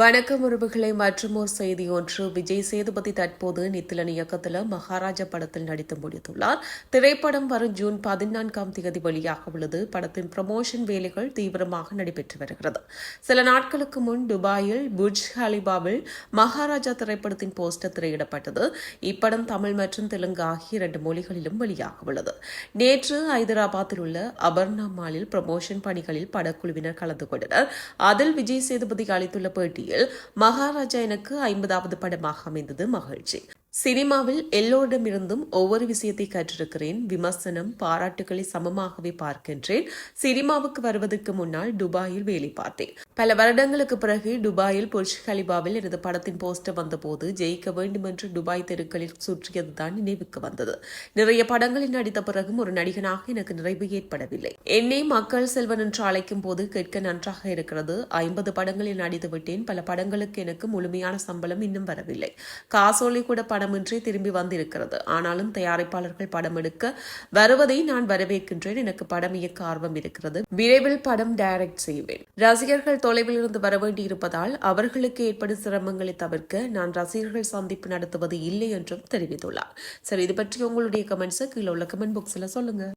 வணக்கம் உறவுகளை மற்றும் ஒரு செய்தி ஒன்று. விஜய் சேதுபதி தற்போது நித்திலன் இயக்கத்தில் மகாராஜா படத்தில் நடித்து முடித்துள்ளார். திரைப்படம் வரும் ஜூன் பதினான்காம் தேதி வெளியாக உள்ளது. படத்தின் ப்ரமோஷன் வேலைகள் தீவிரமாக நடைபெற்று வருகிறது. சில நாட்களுக்கு முன் துபாயில் புஜ் ஹலிபாவில் மகாராஜா திரைப்படத்தின் போஸ்டர் திரையிடப்பட்டது. இப்படம் தமிழ் மற்றும் தெலுங்கு ஆகிய இரண்டு மொழிகளிலும் வெளியாக உள்ளது. நேற்று ஐதராபாத்தில் உள்ள அபர்ணா மாலில் ப்ரமோஷன் பணிகளில் படக்குழுவினர் கலந்து கொண்டனர். அதில் விஜய் சேதுபதி அளித்துள்ள பேட்டி போட்டியில் மகாராஜா எனக்கு ஐம்பதாவது படமாக அமைந்தது மகிழ்ச்சி. சினிமாவில் எல்லோரிடமிருந்தும் ஒவ்வொரு விஷயத்தை கற்றிருக்கிறேன். விமர்சனம் பாராட்டுகளை சமமாகவே பார்க்கின்றேன். சினிமாவுக்கு வருவதற்கு முன்னால் துபாயில் வேலை பார்த்தேன். பல வருடங்களுக்கு பிறகு துபாயில் புர்ஜ் கலிபாவில் எனது படத்தின் போஸ்டர் வந்தபோது ஜெயிக்க வேண்டும் என்று துபாய் தெருக்களில் சுற்றியதுதான் நினைவுக்கு வந்தது. நிறைய படங்களில் நடித்த பிறகும் ஒரு நடிகனாக எனக்கு நிறைவு ஏற்படவில்லை. என்னை மக்கள் செல்வன் என்று அழைக்கும் போது கேட்க நன்றாக இருக்கிறது. ஐம்பது படங்களில் நடித்து விட்டேன் பல படங்களுக்கு எனக்கு முழுமையான சம்பளம் இன்னும் வரவில்லை. காசோலை கூட படமின்றி திரும்பி வந்திருக்கிறது. ஆனாலும் தயாரிப்பாளர்கள் படம் எடுக்க வருவதை நான் வரவேற்கின்றேன். எனக்கு படம் இயக்க ஆர்வம் இருக்கிறது. விரைவில் படம் டைரக்ட் செய்வேன். ரசிகர்கள் தொலைவில் இருந்து வரவேண்டி இருப்பதால் அவர்களுக்கு ஏற்படும் சிரமங்களை தவிர்க்க நான் ரசிகர்கள் சந்திப்பு நடத்துவது இல்லை என்றும் தெரிவித்துள்ளார். சரி இது பற்றி உங்களுடைய கமெண்ட்ஸை கீழே உள்ள கமெண்ட் பாக்ஸில் சொல்லுங்க.